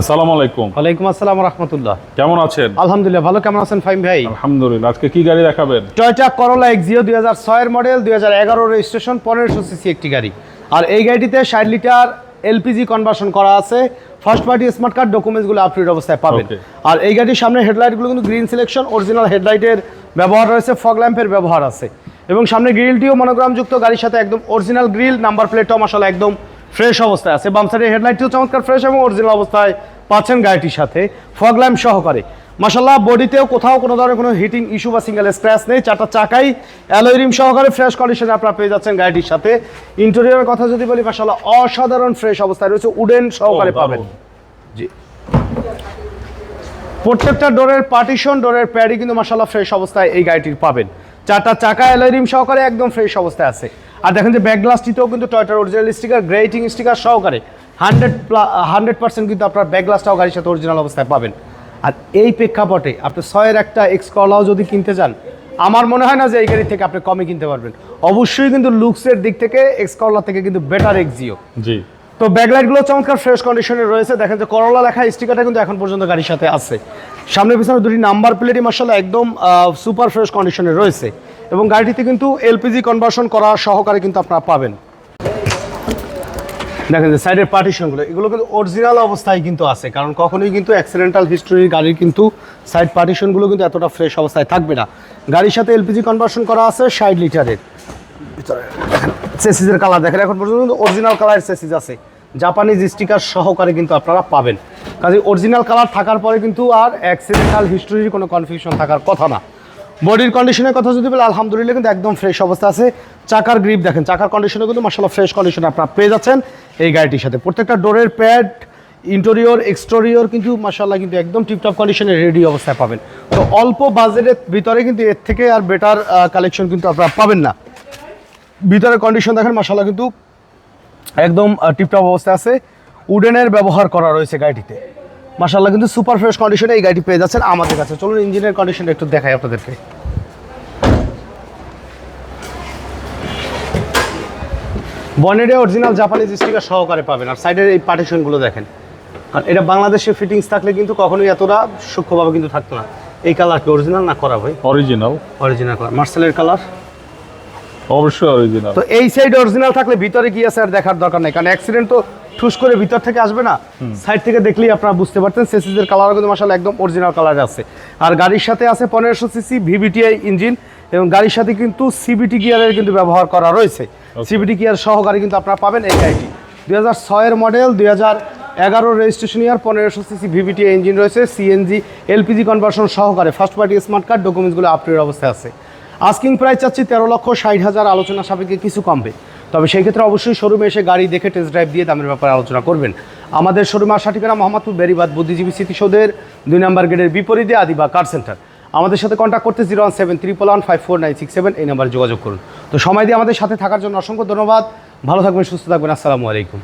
আসসালামু আলাইকুম। ওয়ালাইকুম আসসালাম রহমতুল্লাহ। কেমন আছেন? আলহামদুলিল্লাহ ভালো কেমন আছেন ফাইম ভাই? আলহামদুলিল্লাহ আজকে কি গাড়ি দেখাবেন? টয়টা করোলা এক্সিও দুই হাজার ছয়ের মডেল দুই হাজার এগারো রেজিস্ট্রেশন পনেরোশো সিসি একটি গাড়ি। আর এই গাড়িটিতে ষাট লিটার এলপিজি কনভার্সন করা আছে। ফার্স্ট পার্টি স্মার্ট কার্ড ডকুমেন্টসগুলো আপডেট অবস্থায় পাবেন। আর এই গাড়ির সামনে হেডলাইটগুলো কিন্তু গ্রিন সিলেকশন অরিজিনাল হেডলাইটের ব্যবহার রয়েছে ফগ ল্যাম্পের ব্যবহার আছে। এবং সামনে গ্রিলটিও মনোগ্রামযুক্ত গাড়ির সাথে একদম অরিজিনাল গ্রিল নাম্বার প্লেটটাও মশালা একদম ফ্রেশ অবস্থায় আছে। বাম সাইডের হেডলাইটটিও চমৎকার ফ্রেশ এবং অরিজিনাল অবস্থায় পাচ্ছেন গাড়িটির সাথে। ফগ ল্যাম্প সহকারে। মাসাল্লাহ বডিতেও কোথাও কোনো ধরনের কোনো হিটিং ইস্যু বা সিঙ্গেল স্ক্র্যাচ নেই। চারটা চাকাই অ্যালয় রিম সহকারে ফ্রেশ কন্ডিশনে আপনারা পেয়ে যাচ্ছেন গাড়িটির সাথে। ইন্টেরিয়রের কথা যদি বলি মাসাল্লাহ অসাধারণ ফ্রেশ অবস্থায় রয়েছে। উডেন সহকারে পাবেন। জি। প্রত্যেকটা ডোরের পার্টিশন ডোরের প্যাডই কিন্তু মাসাল্লাহ ফ্রেশ অবস্থায় এই গাড়িটির পাবেন। চারটা চাকা অ্যালয় রিম সহকারে একদম ফ্রেশ অবস্থায় আছে। আর দেখেন যে ব্যাক গ্লাসটিতেও কিন্তু টয়টার অরিজিনাল স্টিকার গ্রেটিং স্টিকার সহকারে হান্ড্রেড হান্ড্রেড পার্সেন্ট কিন্তু আপনার ব্যাক গ্লাসটাও গাড়ির সাথে অরিজিনাল অবস্থায় পাবেন। আর এই প্রেক্ষাপটে আপনি ছয়ের একটা এক্স কলাও যদি কিনতে চান, আমার মনে হয় না যে এই গাড়ি থেকে আপনি কমে কিনতে পারবেন। অবশ্যই কিন্তু লুকসের দিক থেকে এক্স কলা থেকে কিন্তু বেটার এক্সিও জি। তো ব্যাকলাইটগুলো চমৎকার ফ্রেশ কন্ডিশনে রয়েছে। দেখেন যে করলা লেখা স্টিকারটা কিন্তু এখন পর্যন্ত গাড়ির সাথে আছে। সামনে পিছনে দুটি নাম্বার প্লেটই মার্শাল্লাহ একদম সুপার ফ্রেশ কন্ডিশনে রয়েছে। এবং গাড়িটিতে কিন্তু এলপিজি কনভার্সন করা সহকারে কিন্তু আপনারা পাবেন। দেখেন যে সাইডের পার্টিশনগুলো এগুলো কিন্তু অরিজিনাল অবস্থায় কিন্তু আছে। কারণ কখনোই কিন্তু অ্যাক্সিডেন্টাল হিস্টোরির গাড়ির কিন্তু সাইড পার্টিশনগুলো কিন্তু এতটা ফ্রেশ অবস্থায় থাকবে না। গাড়ির সাথে এলপিজি কনভার্সন করা আছে ষাট লিটারের। ভিতরে সেসিসের কালার দেখেন, এখন পর্যন্ত অরিজিনাল কালারের সেসিস আছে। জাপানিজ স্টিকার সহকারে কিন্তু আপনারা পাবেন। কাজে অরিজিনাল কালার থাকার পরে কিন্তু আর অ্যাক্সিডেন্টাল হিস্টোরির কোনো কনফিউশন থাকার কথা না। বডির কন্ডিশনের কথা যদি বলে, আলহামদুলিল্লাহ কিন্তু একদম ফ্রেশ অবস্থা আছে। চাকার গ্রিপ দেখেন, চাকার কন্ডিশনে কিন্তু মাসাল্লাহ ফ্রেশ কন্ডিশনে আপনারা পেয়ে যাচ্ছেন এই গাড়িটির সাথে। প্রত্যেকটা ডোরের প্যাড ইন্টেরিয়র এক্সটেরিয়র কিন্তু মাসাল্লাহ কিন্তু একদম টিপটপ কন্ডিশনে রেডি অবস্থায় পাবেন। তো অল্প বাজেটের ভিতরে কিন্তু এর থেকে আর বেটার কালেকশন কিন্তু আপনারা পাবেন না। ভিতরের কন্ডিশন দেখেন মাসাল্লাহ কিন্তু একদম টিপটপ অবস্থায় আছে। উডেনের ব্যবহার করা রয়েছে গাড়িটিতে। মাসাল্লাহ কিন্তু সুপার ফ্রেশ কন্ডিশনে এই গাড়িটি পেয়ে যাচ্ছেন আমাদের কাছে। চলুন ইঞ্জিনের কন্ডিশনটা একটু দেখাই আপনাদেরকে। বনেডে অরিজিনাল জাপানিজ স্টিকার সহকারে পাবেন। আর সাইডের এই পার্টিশনগুলো দেখেন। আর এটা বাংলাদেশে ফিটিংস থাকলে কিন্তু কখনোই এতটা সূক্ষ্মভাবে কিন্তু থাকতো না। এই কালার কি অরিজিনাল না করা ভাই? অরিজিনাল অরিজিনাল কালার মার্সেলের কালার অবশ্যই অরিজিনাল তো এই সাইড অরিজিনাল থাকলে ভিতরে কি আছে আর দেখার দরকার নেই কারণ অ্যাক্সিডেন্ট তো ঠুস করে ভিতর থেকে আসবে না। সাইড থেকে দেখলেই আপনারা বুঝতে পারতেন সেসিসের কালারও কিন্তু মাসাল একদম অরিজিনাল কালার আছে। আর গাড়ির সাথে আছে পনেরোশো সিসি ভিভিটিআই ইঞ্জিন এবং গাড়ির সাথে কিন্তু সিবিটি গিয়ারের কিন্তু ব্যবহার করা রয়েছে। সিবিটি গিয়ার সহ গাড়ি কিন্তু আপনারা পাবেন এই গাড়িটি। দুই হাজার ছয়ের মডেল দুই হাজার এগারো রেজিস্ট্রেশন ইয়ার পনেরোশো সিসি ভিভিটি ইঞ্জিন রয়েছে সিএনজি এলপিজি কনভার্সন সহকারে। ফার্স্ট পার্টি স্মার্ট কার্ড ডকুমেন্টসগুলো আপডেট অবস্থায় আছে। আস্কিং প্রাইস চাচ্ছি তেরো লক্ষ ষাট হাজার, আলোচনা সাপেক্ষে কিছু কমবে। তবে সেই ক্ষেত্রে অবশ্যই শোরুমে এসে গাড়ি দেখে টেস্ট ড্রাইভ দিয়ে দামের ব্যাপারে আলোচনা করবেন। আমাদের শোরুমে আশা ঠিকানা মোহাম্মদপুর, বেরিবাদ, বুদ্ধিজীবী স্মৃতিসৌধের দুই নম্বর গেটের বিপরীতে আদিবা কার সেন্টার আমাদের সাথে কন্ট্যাক্ট করতে zero one seven triple one five four nine six seven এই নাম্বারে যোগাযোগ করুন। তো সময় দিয়ে আমাদের সাথে থাকার জন্য অসংখ্য ধন্যবাদ। ভালো থাকবেন, সুস্থ থাকবেন, আসসালামু আলাইকুম।